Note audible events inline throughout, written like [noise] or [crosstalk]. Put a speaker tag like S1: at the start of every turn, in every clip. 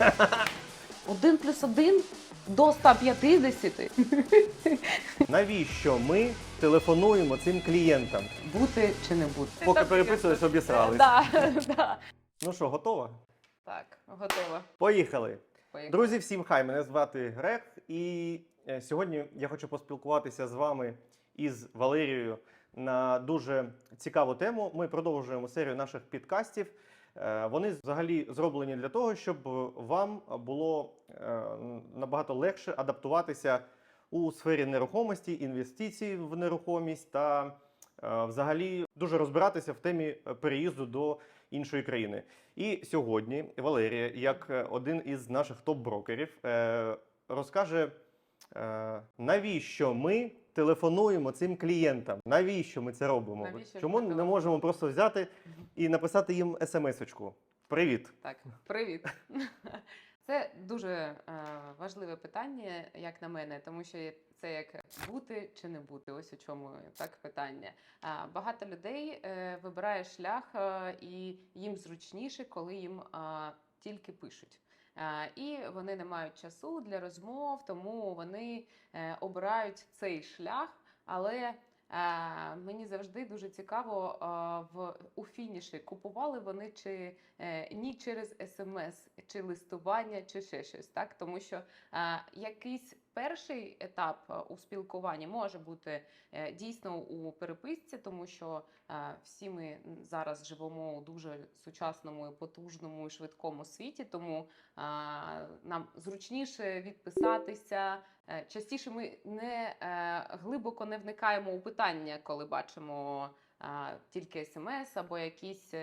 S1: [laughs] Один плюс один до 150. [laughs]
S2: Навіщо ми телефонуємо цим клієнтам?
S1: Бути чи не бути?
S2: Поки переписувались, обісрались.
S1: Да, [laughs] да.
S2: Ну що, готова?
S1: Так, готова.
S2: Поїхали.
S1: Поїхали.
S2: Друзі, всім хай! Мене звати Грег, і е, сьогодні я хочу поспілкуватися з вами із Валерією на дуже цікаву тему. Ми продовжуємо серію наших підкастів. Е, Вони взагалі зроблені для того, щоб вам було е, набагато легше адаптуватися у сфері нерухомості, інвестицій в нерухомість та е, взагалі дуже розбиратися в темі переїзду до іншої країни. І сьогодні Валерія, як один із наших топ-брокерів, розкаже, навіщо ми телефонуємо цим клієнтам. Навіщо ми це робимо?
S1: Навіщо
S2: Чому не можемо просто взяти і написати їм смс-очку? Привіт!
S1: Так, привіт. [laughs] Це дуже е, важливе питання, як на мене, тому що це як бути чи не бути. Ось у чому так питання. А, багато людей е, вибирає шлях, е, і їм зручніше, коли їм е, тільки пишуть. Е, і вони не мають часу для розмов, тому вони е, обирають цей шлях, але Е, мені завжди дуже цікаво в у фініші купували вони чи ні через смс, чи листування, чи ще щось, так? Тому що якийсь перший етап е, у спілкуванні може бути е, дійсно у переписці, тому що е, всі ми зараз живемо у дуже сучасному, потужному і швидкому світі, тому нам зручніше відписатися. Частіше ми не глибоко не вникаємо у питання, коли бачимо тільки смс або якісь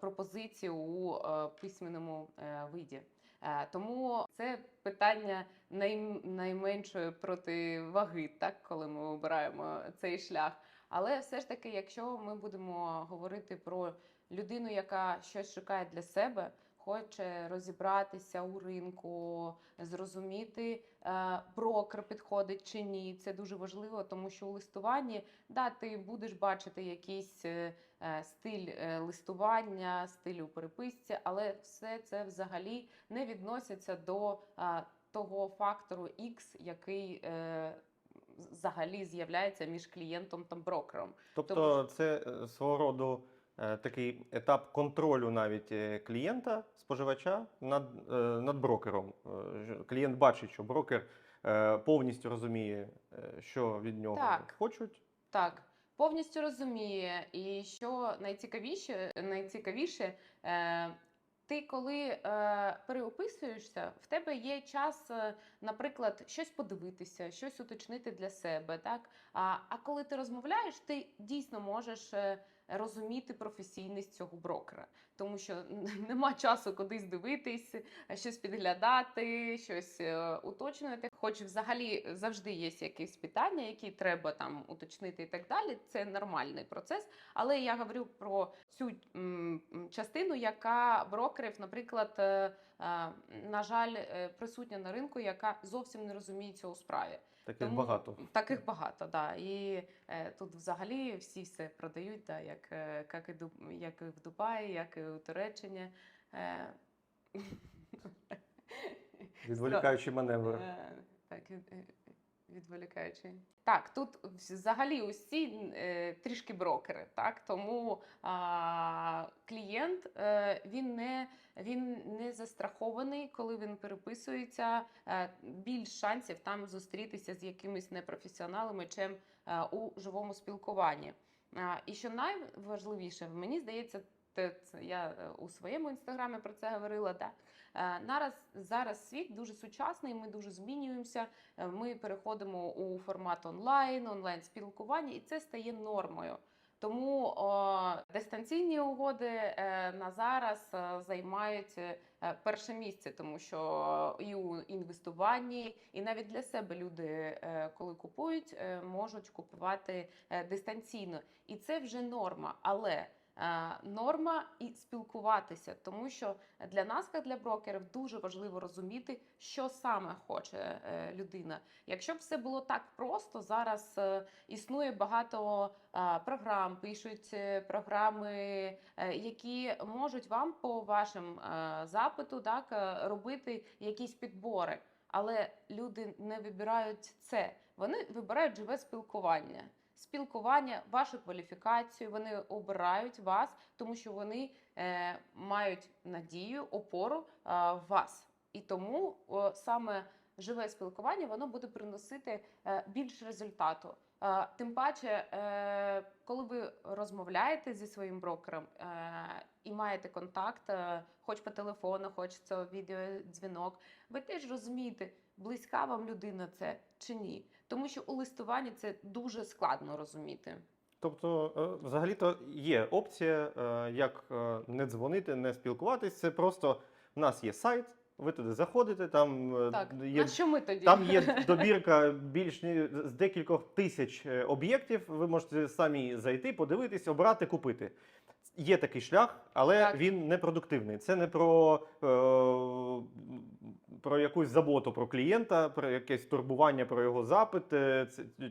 S1: пропозиції у письменному виді. Е, Тому це питання най, найменшої противаги, так коли ми обираємо цей шлях. Але все ж таки, якщо ми будемо говорити про людину, яка щось шукає для себе, хоче розібратися у ринку, зрозуміти, брокер підходить чи ні. Це дуже важливо, тому що у листуванні да, ти будеш бачити якийсь е, е, стиль е, листування, стиль у переписці, але все це взагалі не відноситься до е, того фактору X, який е, взагалі з'являється між клієнтом та брокером.
S2: Тобто,
S1: Тому
S2: це е, свого роду е, такий етап контролю навіть е, клієнта, споживача над, е, над брокером. Е, Клієнт бачить, що брокер е, повністю розуміє, е, що від нього
S1: Так.
S2: хочуть.
S1: Так, повністю розуміє. І що найцікавіше, найцікавіше, е, ти коли е, переописуєшся, в тебе є час, е, наприклад, щось подивитися, щось уточнити для себе. Так? А, а коли ти розмовляєш, ти дійсно можеш. Розуміти професійність цього брокера, тому що [laughs] нема часу кудись дивитись, щось підглядати, щось е, уточнювати. Хоч взагалі завжди є якісь питання, які треба там уточнити і так далі. Це нормальний процес. Але я говорю про цю частину, яка брокерів, наприклад, е, е, на жаль, присутня на ринку, яка зовсім не розуміється у справі.
S2: Таких
S1: Тому
S2: багато.
S1: Таких багато, да. І е, тут взагалі всі все продають, да, як, е, як, і, як і в Дубаї, як і у Туреччині. Е, [laughs]
S2: Відволікаючий маневр.
S1: Е, Так, е, відволікаючи. Так, тут взагалі усі е, трішки брокери, так тому а, клієнт е, він не він не застрахований, коли він переписується. Е, більш шансів там зустрітися з якимись непрофесіоналами, чим е, у живому спілкуванні. А, і що найважливіше, мені здається, я е, у своєму інстаграмі про це говорила. Да? Е, Нараз зараз світ дуже сучасний. Ми дуже змінюємося. Е, Ми переходимо у формат онлайн, онлайн спілкування, і це стає нормою. Тому о, дистанційні угоди е, на зараз е, займають е, перше місце, тому що і у інвестуванні, і навіть для себе люди, е, коли купують, е, можуть купувати е, дистанційно, і це вже норма. Але норма і спілкуватися, тому що для нас, як для брокерів, дуже важливо розуміти, що саме хоче е, людина. Якщо б все було так просто, зараз е, існує багато е, програм, пишуть е, програми, е, які можуть вам по вашим е, запиту так е, робити якісь підбори. Але люди не вибирають це. Вони вибирають живе спілкування. Спілкування, вашу кваліфікацію, вони обирають вас, тому що вони е, мають надію, опору е, в вас. І тому е, саме живе спілкування воно буде приносити е, більше результату. Е, тим паче, е, коли ви розмовляєте зі своїм брокером е, і маєте контакт, е, хоч по телефону, хоч це відеодзвінок, ви теж розумієте, близька вам людина це чи ні. Тому що у листуванні це дуже складно розуміти.
S2: Тобто, е, взагалі-то є опція, е, як не дзвонити, не спілкуватись. Це просто в нас є сайт, ви туди заходите, там
S1: Так,
S2: є
S1: на що ми тоді?
S2: Там є добірка більш з декількох тисяч об'єктів. Ви можете самі зайти, подивитись, обрати, купити. Є такий шлях, але
S1: Так.
S2: він не продуктивний. Це не про, е, про якусь заботу про клієнта, про якесь турбування про його запит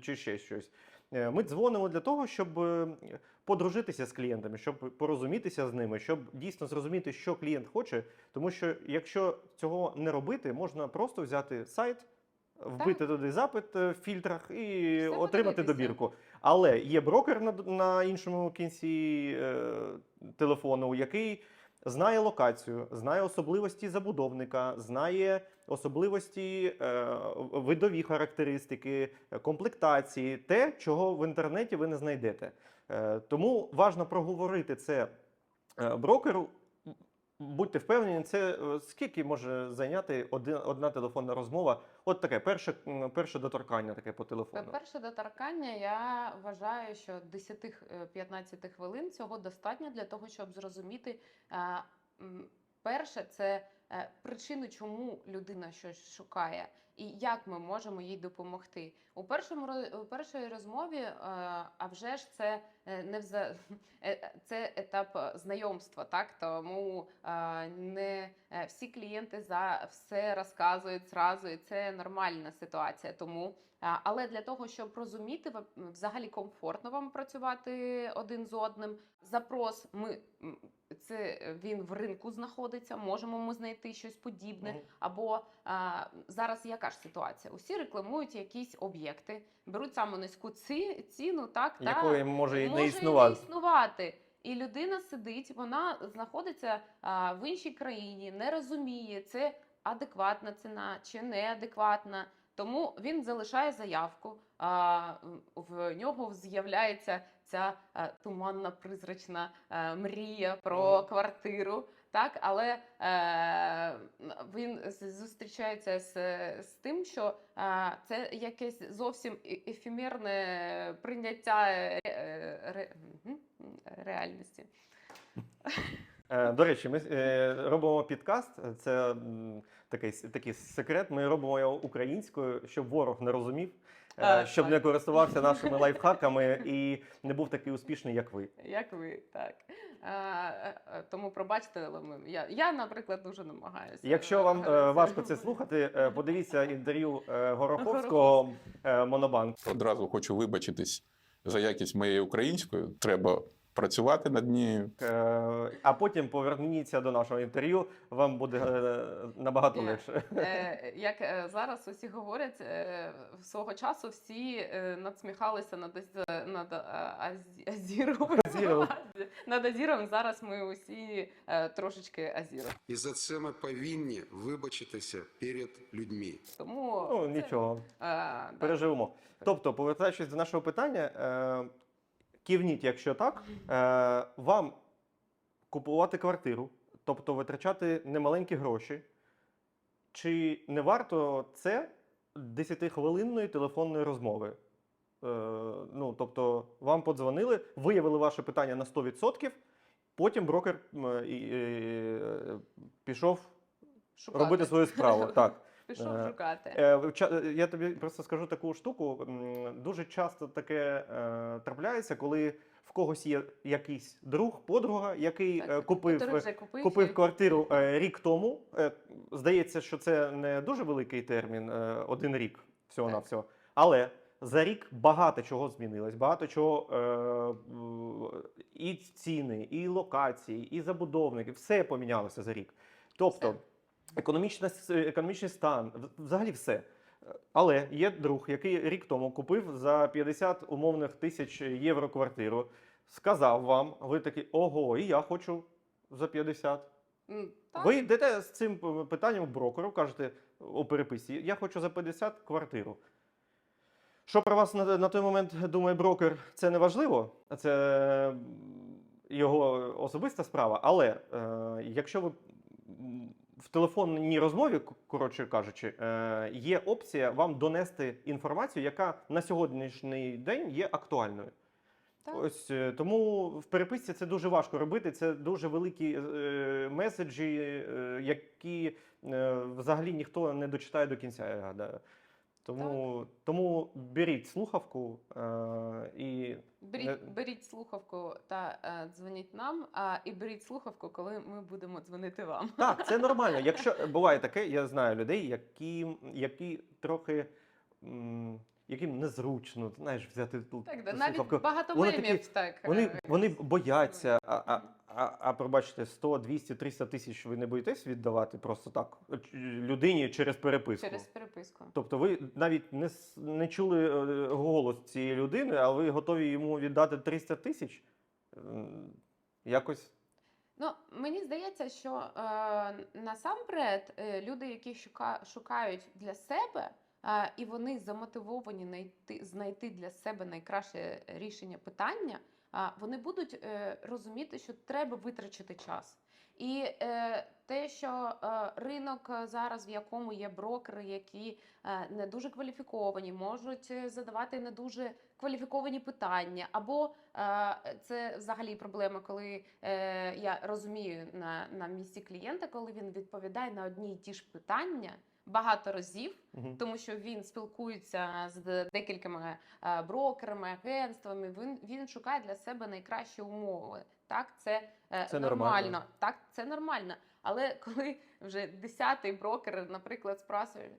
S2: чи ще щось. Е, Ми дзвонимо для того, щоб е, подружитися з клієнтами, щоб порозумітися з ними, щоб дійсно зрозуміти, що клієнт хоче. Тому що якщо цього не робити, можна просто взяти сайт, вбити туди запит е, в фільтрах і
S1: Все
S2: отримати добірку. Але є брокер на, на іншому кінці е, телефону, який знає локацію, знає особливості забудовника, знає особливості е, видові характеристики, комплектації, те, чого в інтернеті ви не знайдете. Е, тому важно проговорити це е, брокеру. Будьте впевнені, це е, скільки може зайняти один, одна телефонна розмова? От таке перше, перше доторкання таке по телефону.
S1: Перше доторкання я вважаю, що 10-15 хвилин цього достатньо для того, щоб зрозуміти. е, Перше, це причини, причину, чому людина щось шукає, і як ми можемо їй допомогти. У першому у першій розмові, е, а вже ж це е, не вза... [laughs] е, це етап знайомства, так тому не всі клієнти за все розказують зразу, і це нормальна ситуація. Тому Але для того, щоб розуміти, взагалі комфортно вам працювати один з одним. Запрос ми це він в ринку знаходиться. Можемо ми знайти щось подібне. Або а, зараз яка ж ситуація? Усі рекламують якісь об'єкти, беруть саму низьку ці, ціну, так та
S2: може і не існувати.
S1: існувати. І людина сидить, вона знаходиться а, в іншій країні, не розуміє, це адекватна ціна чи неадекватна. Тому він залишає заявку. А, в нього з'являється ця а, туманна призрачна а, мрія про квартиру. Так, але е, він зустрічається з, з тим, що е, це якесь зовсім е- ефемерне прийняття е, ре, ре, реальності.
S2: Е, До речі, ми е, робимо підкаст. Це такий, такий секрет. Ми робимо його українською, щоб ворог не розумів, е, щоб
S1: так.
S2: не користувався нашими лайфхаками і не був такий успішний, як ви.
S1: Як ви так? Е, е, е, тому пробачте, але ми, я, я, наприклад, дуже намагаюся.
S2: Якщо вам е, важко це слухати, е, подивіться інтерв'ю е, Гороховського е, Монобанк.
S3: Одразу хочу вибачитись за якість моєї української. Треба працювати над нею.
S2: Е, А потім поверніться до нашого інтерв'ю. Вам буде е, набагато легше.
S1: Е, як е, зараз усі говорять, свого часу всі надсміхалися над, над Азіром.
S2: Азіром. [laughs]
S1: Над Азіром зараз ми усі трошечки Азіром.
S4: І за це ми повинні вибачитися перед людьми.
S1: Тому
S2: Ну нічого.
S1: е, да.
S2: Переживемо. Тобто, повертаючись до нашого питання, кивніть, якщо так, е, вам купувати квартиру, тобто витрачати немаленькі гроші, чи не варто це 10-хвилинної телефонної розмови? Е, ну, тобто, вам подзвонили, виявили ваше питання на 100%, потім брокер і, е, пішов
S1: Шукати.
S2: робити свою справу. [laughs] Так.
S1: Пішов
S2: Е,
S1: шукати.
S2: Е, Я тобі просто скажу таку штуку. Дуже часто таке е, трапляється, коли в когось є якийсь друг, подруга, який
S1: Так,
S2: купив,
S1: купив,
S2: купив квартиру е, рік тому. Е, Здається, що це не дуже великий термін, е, один рік всього на всього. Але за рік багато чого змінилось. Багато чого е, і ціни, і локації, і забудовники, все помінялося за рік. Тобто,
S1: Все.
S2: Економічна, економічний стан, взагалі все. Але є друг, який рік тому купив за 50 умовних тисяч євро квартиру. Сказав вам, ви такі, ого, і я хочу за 50.
S1: Так.
S2: Ви йдете з цим питанням в брокеру, кажете у переписці, я хочу за 50 квартиру. Що про вас на, на той момент думає брокер, це не важливо, це його особиста справа. Але е, якщо ви в телефонній розмові, коротше кажучи, е, є опція вам донести інформацію, яка на сьогоднішній день є актуальною.
S1: Так.
S2: Ось е, тому в переписці це дуже важко робити. Це дуже великі е, меседжі, е, які е, взагалі ніхто не дочитає до кінця. Я гадаю. Тому, тому беріть слухавку е, і
S1: Беріть, беріть слухавку та е, дзвоніть нам, а і беріть слухавку, коли ми будемо дзвонити вам.
S2: так, це нормально. [laughs] Якщо буває таке, я знаю людей, які, які трохи. м, Яким незручно, знаєш, взяти ту
S1: Так, да, навіть багато
S2: Вони
S1: мемів
S2: такі-
S1: так.
S2: Вони,
S1: е,
S2: вони бояться, а, а, а, а пробачте, 100, 200, 300 тисяч ви не боїтесь віддавати просто так людині через переписку.
S1: через переписку.
S2: Тобто ви навіть не, не чули е, голос цієї людини, а ви готові йому віддати 300 тисяч? Якось
S1: Ну, мені здається, що е, насамперед е, люди, які шука, шукають для себе, е, і вони замотивовані знайти, знайти для себе найкраще рішення питання, вони будуть е, розуміти, що треба витрачити час. І е, те, що е, ринок зараз, в якому є брокери, які не дуже кваліфіковані, можуть задавати не дуже кваліфіковані питання, або це взагалі проблема, коли я розумію на, на місці клієнта, коли він відповідає на одні й ті ж питання багато разів,
S2: мгм.
S1: тому що він спілкується з декількома е, брокерами, агентствами. Він, він шукає для себе найкращі умови. Так, це, е,
S2: Це
S1: нормально.
S2: нормально.
S1: Так, це нормально. Але [laughs] коли вже десятий брокер, наприклад, спрашує,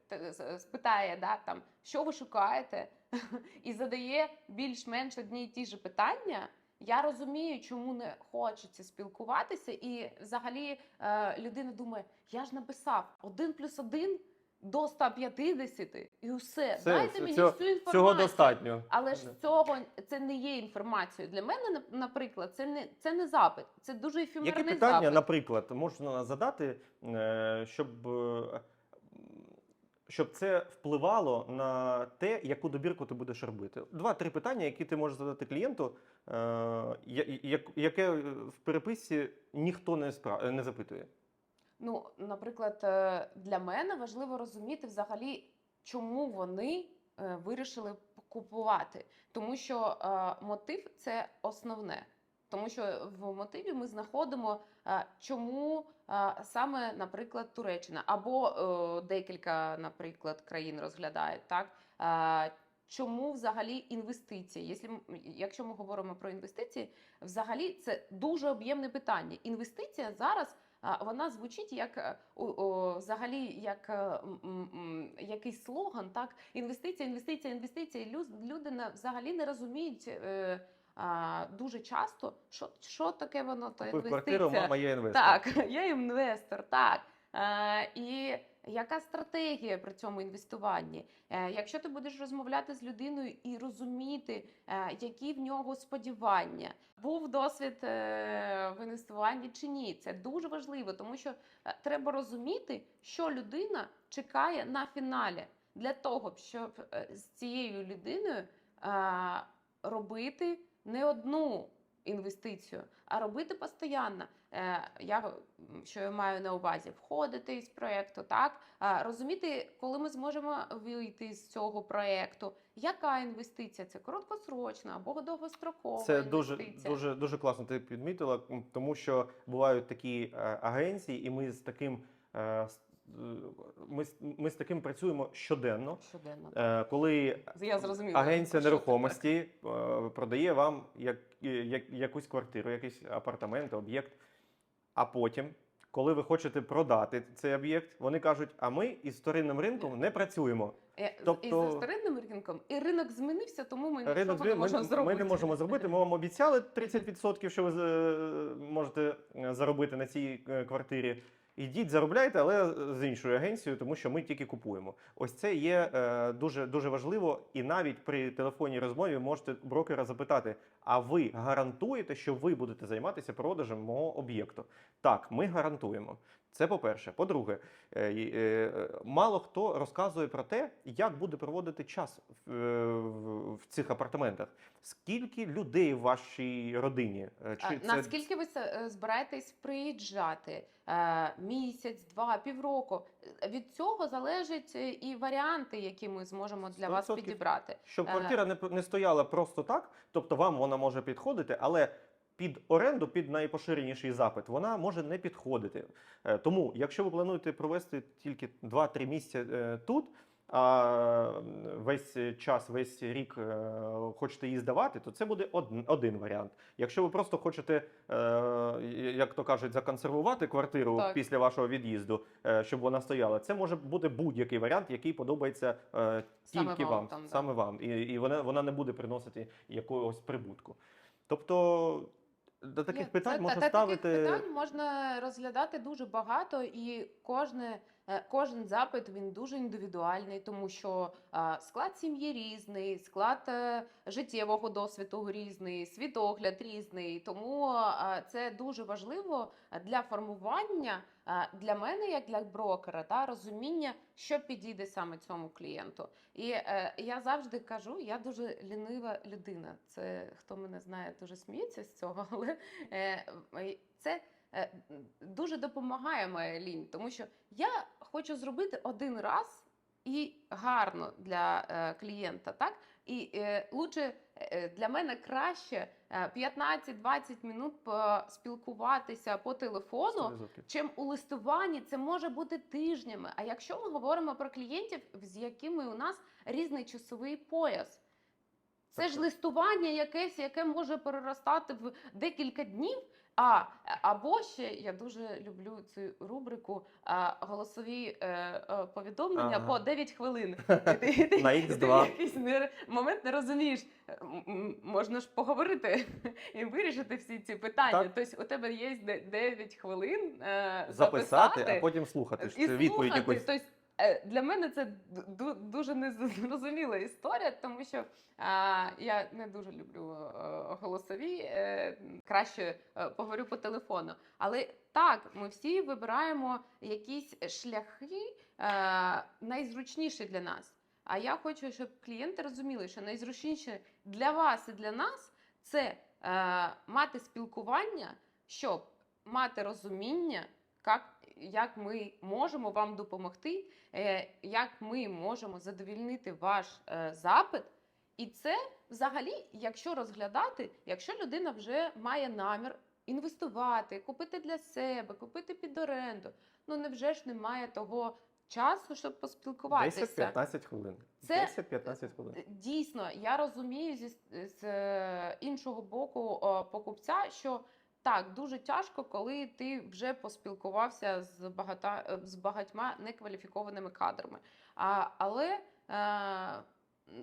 S1: спитає, да, там, що ви шукаєте, [laughs] і задає більш-менш одні й ті ж питання. Я розумію, чому не хочеться спілкуватися, і взагалі е, людина думає: я ж написав один плюс один до 150, і все.
S2: Все,
S1: Дайте мені
S2: цього-
S1: всю інформацію.
S2: цього достатньо.
S1: Але ж цього це не є інформацією. Для мене, нап- наприклад, це не це не запит, це дуже ефемерний
S2: Які питання,
S1: запит.
S2: наприклад, можна задати, е, щоб, е, щоб це впливало на те, яку добірку ти будеш робити? Два-три питання, які ти можеш задати клієнту, е, яке в переписці ніхто не запитує.
S1: Ну, наприклад, е, для мене важливо розуміти взагалі, чому вони е, вирішили купувати. Тому що е, мотив це основне. Тому що в мотиві ми знаходимо, чому саме, наприклад, Туреччина або декілька, наприклад, країн розглядають так. Чому взагалі інвестиції? Якщо, ми говоримо про інвестиції, взагалі це дуже об'ємне питання. Інвестиція зараз вона звучить як е, взагалі як е, якийсь слоган, так інвестиція, інвестиція, інвестиція. Лю- Люди на- взагалі не розуміють е, а, дуже часто, що, що таке воно то інвестиція.
S2: квартиру, мама є інвестор.
S1: Так, [laughs] я інвестор, так. А, і яка стратегія при цьому інвестуванні? Е, якщо ти будеш розмовляти з людиною і розуміти, е, які в нього сподівання, був досвід е, в інвестуванні чи ні, це дуже важливо, тому що треба розуміти, що людина чекає на фіналі для того, щоб з цією людиною робити не одну інвестицію, а робити постійно. Е, Я що я маю на увазі, входити із проекту, так розуміти, коли ми зможемо вийти з цього проекту, яка інвестиція це короткосрочна або довгострокова
S2: Це дуже,
S1: інвестиція.
S2: дуже, дуже класно ти підмітила, тому що бувають такі е, агенції, і ми з таким е, ми, з- ми з таким працюємо щоденно.
S1: Щоденно.
S2: Е, Коли
S1: Я зрозуміла.
S2: агенція
S1: що
S2: нерухомості е, продає вам як, як, якусь квартиру, якийсь апартамент, об'єкт. А потім, коли ви хочете продати цей об'єкт, вони кажуть: а ми із вторинним ринком не працюємо.
S1: Е, з-
S2: Тобто-
S1: І за вторинним ринком, і ринок змінився, тому ми
S2: Ринок
S1: нічого не можемо
S2: ми,
S1: зробити.
S2: ми не можемо зробити. Ми вам обіцяли 30%, що ви можете заробити на цій квартирі. Ідіть, заробляйте, але з іншою агенцією, тому що ми тільки купуємо. Ось це є е, дуже дуже важливо. І навіть при телефонній розмові можете брокера запитати: а ви гарантуєте, що ви будете займатися продажем мого об'єкту? Так, ми гарантуємо. Це по-перше. По-друге, е, е, мало хто розказує про те, як буде проводити час в, е, цих апартаментах. Скільки людей в вашій родині? Е,
S1: А Наскільки ви збираєтесь приїжджати? Місяць, два, півроку. Від цього залежать е, і варіанти, які ми зможемо для вас
S2: 100%.
S1: підібрати.
S2: Щоб
S1: Е.
S2: квартира не, не стояла просто так, тобто вам вона може підходити, але під оренду, під найпоширеніший запит, вона може не підходити. Е, Тому, якщо ви плануєте провести тільки 2-3 місяці тут, а весь час, весь рік е, хочете її здавати, то це буде один, один варіант. Якщо ви просто хочете, е, як то кажуть, законсервувати квартиру
S1: Так.
S2: після вашого від'їзду, е, щоб вона стояла, це може бути будь-який варіант, який подобається е,
S1: Саме
S2: тільки
S1: вам
S2: вам,
S1: там, да.
S2: саме вам, і, і вона, вона не буде приносити якогось прибутку. Тобто до таких
S1: Є,
S2: питань можна
S1: та- та
S2: ставити.
S1: Таких питань можна розглядати дуже багато, і кожне, е, кожен запит він дуже індивідуальний, тому що е, склад сім'ї різний, склад е, життєвого досвіду різний, світогляд різний. Тому е, це дуже важливо для формування для мене, як для брокера, та розуміння, що підійде саме цьому клієнту. І е, я завжди кажу, я дуже лінива людина. Це хто мене знає, дуже сміється з цього, [laughs] але е, е, це е, дуже допомагає моя лінь, тому що я хочу зробити один раз і гарно для е, клієнта, так? І е, лучше е, для мене краще е, 15-20 минут спілкуватися по телефону,
S2: 100%.
S1: чим у листуванні це може бути тижнями. А якщо ми говоримо про клієнтів, з якими у нас різний часовий пояс, це ж
S2: Так.
S1: листування якесь, яке може переростати в декілька днів. А або ще я дуже люблю цю рубрику а, голосові е, е, повідомлення
S2: Ага.
S1: по 9 хвилин. [laughs] Ти- ти-
S2: На
S1: ти
S2: X2.
S1: якийсь не- момент не розумієш. М, Можна ж поговорити [laughs] і вирішити всі ці питання.
S2: Так.
S1: Допомогти у тебе є де- 9 хвилин е,
S2: Записати, а потім слухати
S1: і
S2: це відповідь якусь.
S1: Тобто, е, для мене це дуже незрозуміла історія, тому що я не дуже люблю е, голосові, е, краще е, поговорю по телефону. Але так, ми всі вибираємо якісь шляхи е, найзручніші для нас. А я хочу, щоб клієнти розуміли, що найзручніше для вас і для нас це е, мати спілкування, щоб мати розуміння, як, як ми можемо вам допомогти, е, як ми можемо задовільнити ваш е, запит. І це взагалі, якщо розглядати, якщо людина вже має намір інвестувати, купити для себе, купити під оренду, ну невже ж немає того часу, щоб поспілкуватися?
S2: 10-15 хвилин.
S1: Це-
S2: 10-15 хвилин.
S1: Дійсно, я розумію зі з е, іншого боку е, покупця, що так дуже тяжко, коли ти вже поспілкувався з багата е, з багатьма некваліфікованими кадрами. А, але е,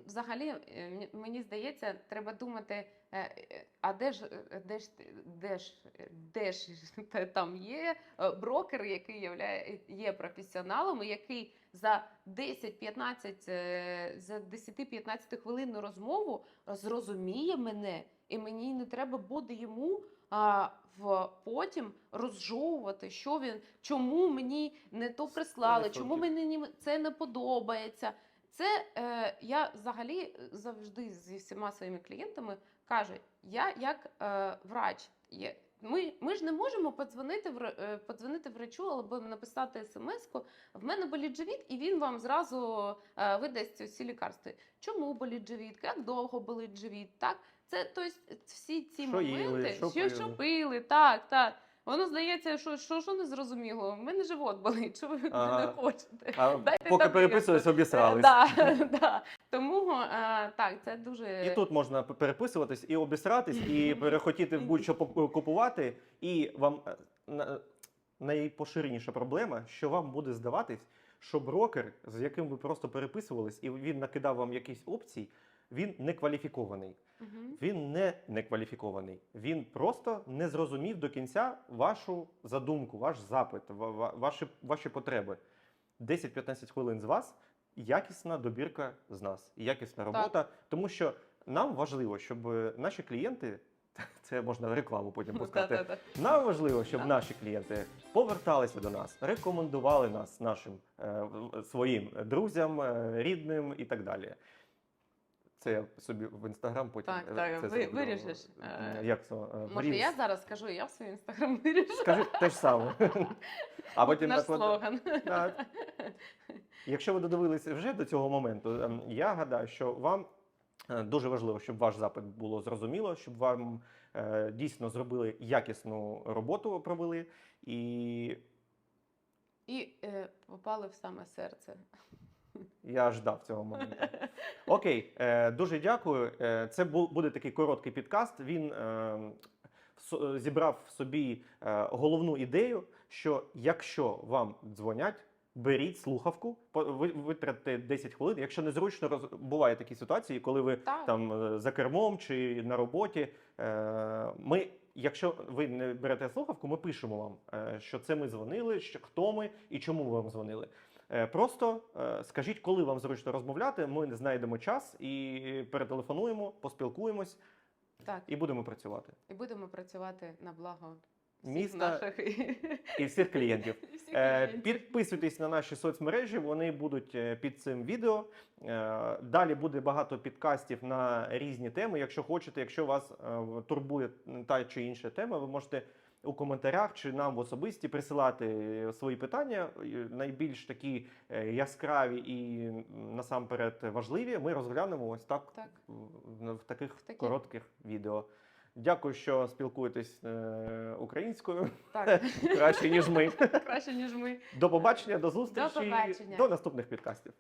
S1: взагалі е, мені- здається, треба думати. е, А де ж де ж де ж де ж [laughs] та- там є брокер, який являє є професіоналом, і який за 10-15 е, за 10-15 хвилинну розмову зрозуміє мене, і мені не треба буде йому а, в потім розжовувати, що він, чому мені не то прислали, чому мені це не подобається. Це е, я взагалі завжди зі всіма своїми клієнтами кажу: я як е, врач є. Ми, ми ж не можемо подзвонити, в е, подзвонити врачу або написати смс-ку. В мене болить живіт, і він вам зразу е, видасть усі лікарства. Чому болить живіт, як довго болить живіт, так? Це тобто, всі ці
S2: Що їли,
S1: моменти,
S2: що
S1: що,
S2: пили.
S1: що пили, так, так. Воно здається, що, що, що не зрозуміло. У мене живот болить, що ви
S2: Ага.
S1: не хочете.
S2: А
S1: Дайте
S2: поки
S1: таблетку.
S2: переписувались, обісрались.
S1: Да, [laughs] да. Тому е, так, це дуже
S2: І тут можна переписуватись і обісратись, і [laughs] перехотіти будь-що купувати. І вам е, найпоширеніша проблема, що вам буде здаватись, що брокер, з яким ви просто переписувались, і він накидав вам якісь опції, він не кваліфікований.
S1: Мгм.
S2: Він не некваліфікований. Він просто не зрозумів до кінця вашу задумку, ваш запит, ва- ва- ваші, ваші потреби. 10-15 хвилин з вас якісна добірка з нас, якісна робота. Тому що нам важливо, щоб наші клієнти. [laughs] Це можна рекламу потім [laughs] пускати. Нам важливо, щоб наші клієнти поверталися до нас, рекомендували нас нашим е, своїм друзям, е, рідним і так далі. Це я собі в інстаграм потім
S1: Так,
S2: е,
S1: так,
S2: це
S1: ви-
S2: зроблю.
S1: виріжеш, е,
S2: Як це? е,
S1: Може, я зараз скажу, я в свій інстаграм вирішу.
S2: Скажи те ж саме. [laughs] А потім
S1: Наш
S2: от-
S1: слоган.
S2: Так. Якщо ви додивилися вже до цього моменту, ем, я гадаю, що вам е, дуже важливо, щоб ваш запит було зрозуміло, щоб вам е, дійсно зробили якісну роботу, провели. І
S1: І е, попали в саме серце.
S2: Я ждав цього моменту. Окей, е, дуже дякую. Е, Це бу- буде такий короткий підкаст. Він е, зібрав в собі е, головну ідею, що якщо вам дзвонять. Беріть слухавку, витратьте 10 хвилин. Якщо незручно, роз... буває такі ситуації, коли ви
S1: Так.
S2: там е, за кермом чи на роботі. Е, Ми, якщо ви не берете слухавку, ми пишемо вам, е, що це ми дзвонили, що хто ми і чому ми вам дзвонили. Е, Просто е, скажіть, коли вам зручно розмовляти. Ми знайдемо час і перетелефонуємо, поспілкуємось
S1: Так,
S2: і будемо працювати.
S1: і будемо працювати на благо всіх
S2: Міста
S1: наших
S2: і всіх клієнтів.
S1: і [laughs] всіх
S2: Е,
S1: клієнтів.
S2: Підписуйтесь на наші соцмережі, вони будуть під цим відео. Далі буде багато підкастів на різні теми. Якщо хочете, якщо вас турбує та чи інша тема, ви можете у коментарях чи нам в особисті присилати свої питання. Е, Найбільш такі е, яскраві і насамперед важливі. Ми розглянемо ось так,
S1: Так.
S2: в, в таких
S1: В таких.
S2: коротких відео. Дякую, що спілкуєтесь е, українською
S1: Так,
S2: краще ніж ми. [laughs]
S1: краще, ніж ми.
S2: До побачення, до зустрічі,
S1: побачення.
S2: до наступних підкастів.